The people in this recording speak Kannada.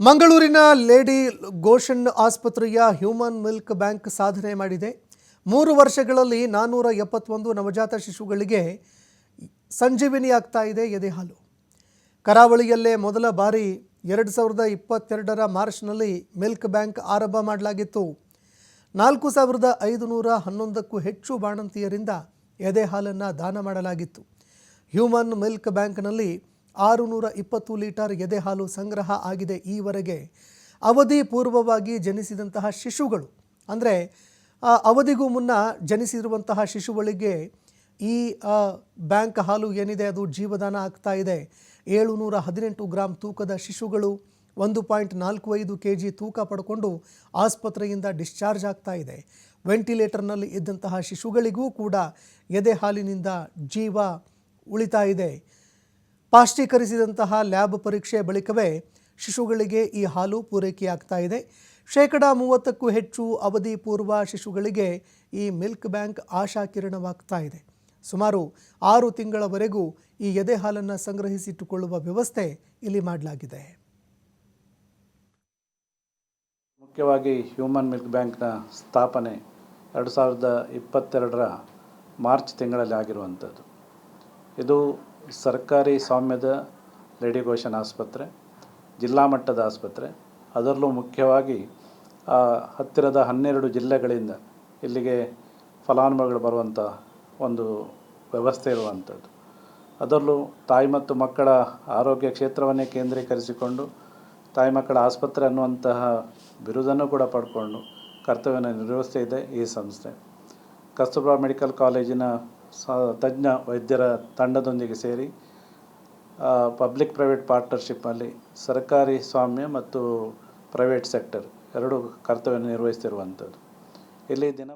ಮಂಗಳೂರಿನ ಲೇಡಿ ಗೋಷನ್ ಆಸ್ಪತ್ರೆಯ ಹ್ಯೂಮನ್ ಮಿಲ್ಕ್ ಬ್ಯಾಂಕ್ ಸಾಧನೆ ಮಾಡಿದೆ. ಮೂರು ವರ್ಷಗಳಲ್ಲಿ ನಾನ್ನೂರ ಎಪ್ಪತ್ತೊಂದು ನವಜಾತ ಶಿಶುಗಳಿಗೆ ಸಂಜೀವಿನಿ ಆಗ್ತಾ ಇದೆ ಎದೆ ಹಾಲು. ಕರಾವಳಿಯಲ್ಲೇ ಮೊದಲ ಬಾರಿ ಎರಡು ಸಾವಿರದ ಇಪ್ಪತ್ತೆರಡರ ಮಾರ್ಚ್ನಲ್ಲಿ ಮಿಲ್ಕ್ ಬ್ಯಾಂಕ್ ಆರಂಭ ಮಾಡಲಾಗಿತ್ತು. ನಾಲ್ಕು ಸಾವಿರದ ಐದುನೂರ ಹನ್ನೊಂದಕ್ಕೂ ಹೆಚ್ಚು ಬಾಣಂತಿಯರಿಂದ ಎದೆ ಹಾಲನ್ನು ದಾನ ಮಾಡಲಾಗಿತ್ತು. ಹ್ಯೂಮನ್ ಮಿಲ್ಕ್ ಬ್ಯಾಂಕ್ನಲ್ಲಿ ಆರುನೂರ ಇಪ್ಪತ್ತು ಲೀಟರ್ ಎದೆ ಹಾಲು ಸಂಗ್ರಹ ಆಗಿದೆ ಈವರೆಗೆ. ಅವಧಿ ಪೂರ್ವವಾಗಿ ಜನಿಸಿದಂತಹ ಶಿಶುಗಳು, ಅಂದರೆ ಅವಧಿಗೂ ಮುನ್ನ ಜನಿಸಿರುವಂತಹ ಶಿಶುಗಳಿಗೆ ಈ ಬ್ಯಾಂಕ್ ಹಾಲು ಏನಿದೆ, ಅದು ಜೀವದಾನ ಆಗ್ತಾ ಇದೆ. ಏಳುನೂರ ಹದಿನೆಂಟು ಗ್ರಾಂ ತೂಕದ ಶಿಶುಗಳು ಒಂದು ಪಾಯಿಂಟ್ ನಾಲ್ಕು ಐದು ಕೆ ಜಿ ತೂಕ ಪಡ್ಕೊಂಡು ಆಸ್ಪತ್ರೆಯಿಂದ ಡಿಸ್ಚಾರ್ಜ್ ಆಗ್ತಾ ಇದೆ. ವೆಂಟಿಲೇಟರ್ನಲ್ಲಿ ಇದ್ದಂತಹ ಶಿಶುಗಳಿಗೂ ಕೂಡ ಎದೆ ಹಾಲಿನಿಂದ ಜೀವ ಉಳಿತಾ ಇದೆ. ಪಾಶ್ಚೀಕರಿಸಿದಂತಹ ಲ್ಯಾಬ್ ಪರೀಕ್ಷೆ ಬಳಿಕವೇ ಶಿಶುಗಳಿಗೆ ಈ ಹಾಲು ಪೂರೈಕೆಯಾಗ್ತಾ ಇದೆ. ಶೇಕಡ ಮೂವತ್ತಕ್ಕೂ ಹೆಚ್ಚು ಅವಧಿ ಪೂರ್ವ ಶಿಶುಗಳಿಗೆ ಈ ಮಿಲ್ಕ್ ಬ್ಯಾಂಕ್ ಆಶಾಕಿರಣವಾಗ್ತಾ ಇದೆ. ಸುಮಾರು ಆರು ತಿಂಗಳವರೆಗೂ ಈ ಎದೆ ಹಾಲನ್ನು ಸಂಗ್ರಹಿಸಿಟ್ಟುಕೊಳ್ಳುವ ವ್ಯವಸ್ಥೆ ಇಲ್ಲಿ ಮಾಡಲಾಗಿದೆ. ಮುಖ್ಯವಾಗಿ ಹ್ಯೂಮನ್ ಮಿಲ್ಕ್ ಬ್ಯಾಂಕ್ನ ಸ್ಥಾಪನೆ ಎರಡು ಸಾವಿರದ ಇಪ್ಪತ್ತೆರಡರ ಮಾರ್ಚ್ ತಿಂಗಳಲ್ಲಿ ಆಗಿರುವಂಥದ್ದು. ಇದು ಸರ್ಕಾರಿ ಸ್ವಾಮ್ಯದ ಗೋಶನ್ ಆಸ್ಪತ್ರೆ, ಜಿಲ್ಲಾ ಮಟ್ಟದ ಆಸ್ಪತ್ರೆ, ಅದರಲ್ಲೂ ಮುಖ್ಯವಾಗಿ ಹತ್ತಿರದ ಹನ್ನೆರಡು ಜಿಲ್ಲೆಗಳಿಂದ ಇಲ್ಲಿಗೆ ಫಲಾನುಭವಿಗಳು ಬರುವಂಥ ಒಂದು ವ್ಯವಸ್ಥೆ ಇರುವಂಥದ್ದು. ಅದರಲ್ಲೂ ತಾಯಿ ಮತ್ತು ಮಕ್ಕಳ ಆರೋಗ್ಯ ಕ್ಷೇತ್ರವನ್ನೇ ಕೇಂದ್ರೀಕರಿಸಿಕೊಂಡು ತಾಯಿ ಮಕ್ಕಳ ಆಸ್ಪತ್ರೆ ಅನ್ನುವಂತಹ ಬಿರುದನ್ನು ಕೂಡ ಪಡ್ಕೊಂಡು ಕರ್ತವ್ಯವನ್ನು ನಿರ್ವಹಿಸ್ತಾ ಇದೆ ಈ ಸಂಸ್ಥೆ. ಕಸ್ತೂರ್ಬಾ ಮೆಡಿಕಲ್ ಕಾಲೇಜಿನ ತಜ್ಞ ವೈದ್ಯರ ತಂಡದೊಂದಿಗೆ ಸೇರಿ ಪಬ್ಲಿಕ್ ಪ್ರೈವೇಟ್ ಪಾರ್ಟ್ನರ್ಶಿಪ್ಪಲ್ಲಿ ಸರ್ಕಾರಿ ಸ್ವಾಮ್ಯ ಮತ್ತು ಪ್ರೈವೇಟ್ ಸೆಕ್ಟರ್ ಎರಡೂ ಕರ್ತವ್ಯ ನಿರ್ವಹಿಸ್ತಿರುವಂಥದ್ದು. ಇಲ್ಲಿ ದಿನ